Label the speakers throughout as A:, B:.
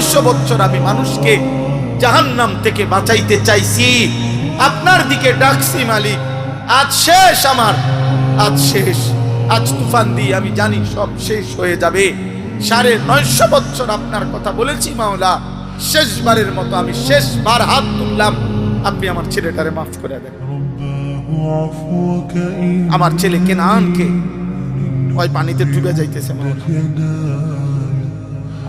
A: নয়শো বছর আমি মানুষকে জাহান্নাম থেকে বাঁচাইতে চাইছি। আপনার দিকে ডাকছি মালিক। আজ শেষ আমার। আজ শেষ। আজ তুফান দিয়ে আমি জানি সব শেষ হয়ে যাবে। সাড়ে নয়শো বছর আপনার কথা বলেছি, মাওলা। শেষবারের মতো আমি শেষবার হাত তুললাম। আপনি আমার ছেলেটারে মাফ করে দেন। আমার ছেলে কেনানকে ওই পানিতে ডুবে যাইতেছে, মাওলা।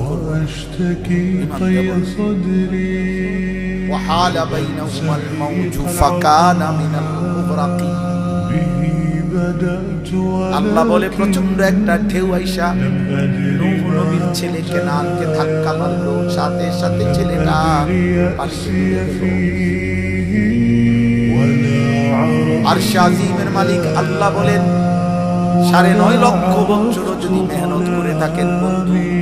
B: وأشتكي قي صدري
A: وحال بينهما الموج فكان من المغرقين
B: به بدأت
A: আল্লাহ বলে
B: ولكن
A: প্রচন্ড একটা ঢেউ আইসা
B: لم
A: নূহ
B: أدري
A: নবীর ছেলে কেনানকে ধাক্কা মারলো সাথে সাথে ছেলেটা পানিতে ডুবে গেল। আর শাজিমের মালিক আল্লাহ বলেন সাড়ে নয় লক্ষ বছর যদি মেহনত করে থাকেন বন্ধু নবী,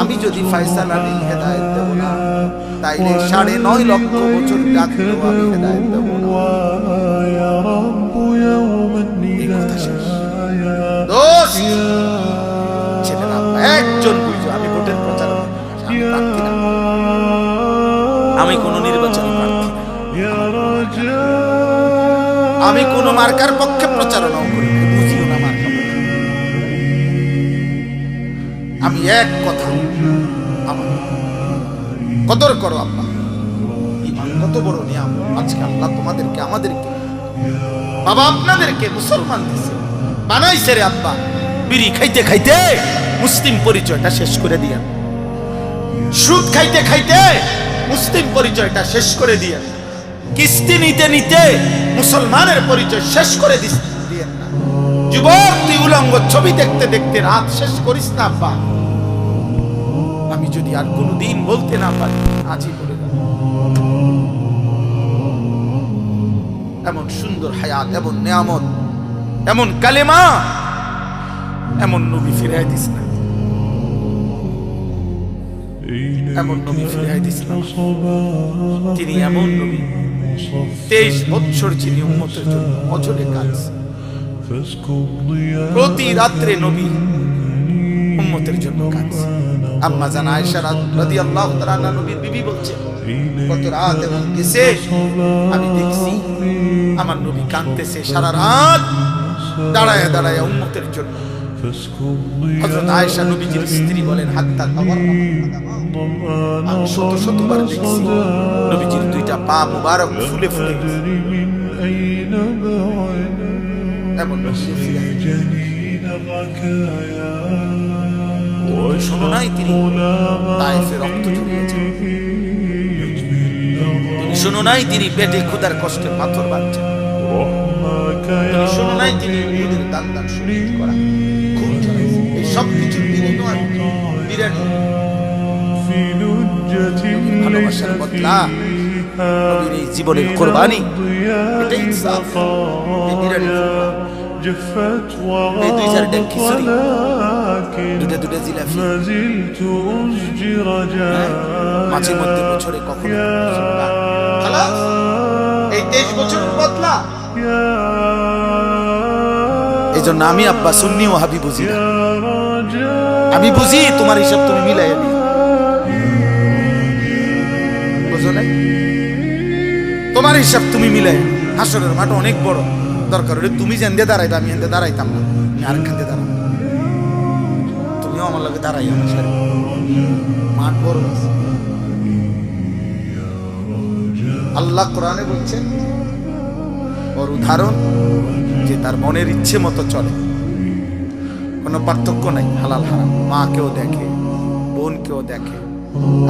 A: আমি যদি ফায়সালা বিন হেদায়ত দেব না, তাইলে সাড়ে নয় লক্ষ বছর আমি হেদায়ত দেব না। একজন আমি ভোটের প্রচার আমি কোনো নির্বাচন আমি মার্কার পক্ষে প্রচারণাও করি আমি এক কথা আমার কদর করো ইমান কত বড় নিয়াম আজকে আল্লাহ তোমাদেরকে, আমাদেরকে, বাবা আপনাদেরকে মুসলমান দিছে। বানাইছে রে আব্বা। বিড়ি খাইতে খাইতে মুসলিম পরিচয়টা শেষ করে দিয়া সুদ খাইতে খাইতে মুসলিম পরিচয়টা শেষ করে দিয়ে কিস্তি নিতে নিতে মুসলমানের পরিচয় শেষ করে দিস যুবক, তুই উলঙ্গ ছবি দেখতে দেখতে রাত শেষ করিস না আব্বা। আমি যদি আর কোনোদিন বলতে না পারি, আজই বলে এমন সুন্দর হায়াত, এমন নিয়ামত, এমন কালেমা, এমন নবী ফিরাই দিস না। এমন নবী ফিরাই দিস না। তিনি এমন নবী। তেইশ বৎসর যিনি উম্মতের জন্য অচলে কাজ। প্রতি রাত্রে নবী উম্মতের জন্য কাজ। আম্মা জান আয়েশা রাদিয়াল্লাহু তাআলা নবীর বিবি বলছে কত রাত এবং কিসে আমি দেখছি আমার নবী কাঁদতেছে সারা রাত দাঁড়ায় দাঁড়ায় উম্মতের জন্য। হযরত আয়েশা নবীজির স্ত্রী বলেন হাত্তা খাবার আমি শত শতবার দেখছি নবীজির দুইটা পা মুবারক ফুলে ফুলে এমন নবী ফিরে সোনায় তিনি তায়েফে রক্ত ঝরিয়েছেন তিনি সোনায় তিনি পেটে ক্ষুধার কষ্টে পাথর বাঁধছেন। সোনায় তিনি নিজের দান দান সুনিশ্চিত করা এই সব
B: কিছু তিনি
A: ভালোবাসার বদলা জীবনের কোরবানি, এটাই
B: جفت
A: এই দুই চার ডেক
B: وغابت
A: খিচুড়ি
B: ولكن
A: দুটা দুটা জিলাপি
B: ما زلت أسجي
A: মাঝে মধ্যে
B: رجايا
A: বছরে কখনো খালাস এই তেইশ বছর বদলা এই জন্য আমি আব্বা সুন্নি ও হাবি বুঝি না আমি বুঝি তোমার হিসাব তুমি মিলাই নি বুঝো নাই তোমার হিসাব তুমি মিলাই হাসরের মাঠ অনেক বড় দরকার হলে তুমি যেন দিয়ে দাঁড়াইবে, আমি এনতে দাঁড়াইতাম না। আমি আর খান্তে দাঁড়াবো তুমিও আমার লগে দাঁড়াই আমার সাথে মাঠ বড় আল্লাহ কোরআনে বলছেন ওর উদাহরণ, যে তার মনের ইচ্ছে মতো চলে। কোনো পার্থক্য নাই, হালাল হারাম। মাকেও দেখে বোন বোনকেও দেখে,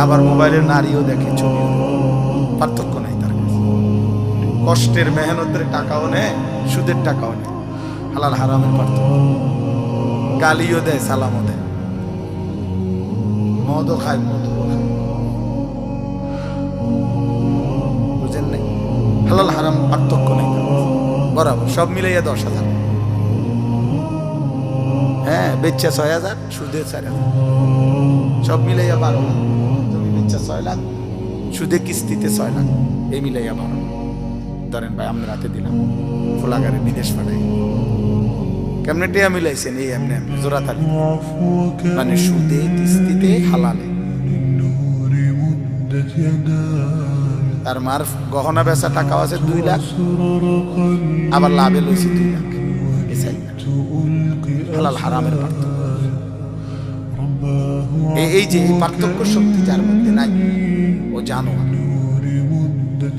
A: আবার মোবাইলের নারীও দেখে, ছবিও পার্থক্য নাই তার। কষ্টের মেহনতের টাকাও নেয়, সুদের টাকাও নেয়। হালাল হারামের পার্থক্য। গালিও দেয়, সালামও দেয়। মদও খায় মদও খায়। হালাল হারাম পার্থক্য নেই বরাবর, সব মিলাইয়া দশ হাজার। হ্যাঁ বেচ্চা ছয় হাজার, সুদে চার হাজার। সব মিলাইয়া বারো লাখ। জমি বেচ্চা ছয় লাখ, সুদে কিস্তিতে ছয় লাখ। এই মিলাইয়া বারো। ধরেন ভাই আমরা হাতে দিলাম। ফোলাগারে বিদেশ পাঠাই। কেমনে টেয়া মিলাইছেন? এই এমনি এমনি
B: জোড়াতালি
A: মানে সুদে, কিস্তিতে, হালালে। তার মার গহনা বেচা টাকাও আছে দুই লাখ, আবার লাভে লইছে দুই লাখ। হালাল হারামের পার্থক্য। এই যে পার্থক্য শক্তি যার মধ্যে নাই, ও জানো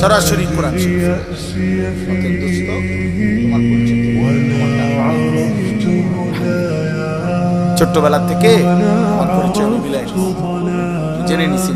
A: সরাসরি কোরআন ছোট্টবেলা থেকে পরিচয় জেনে নিছি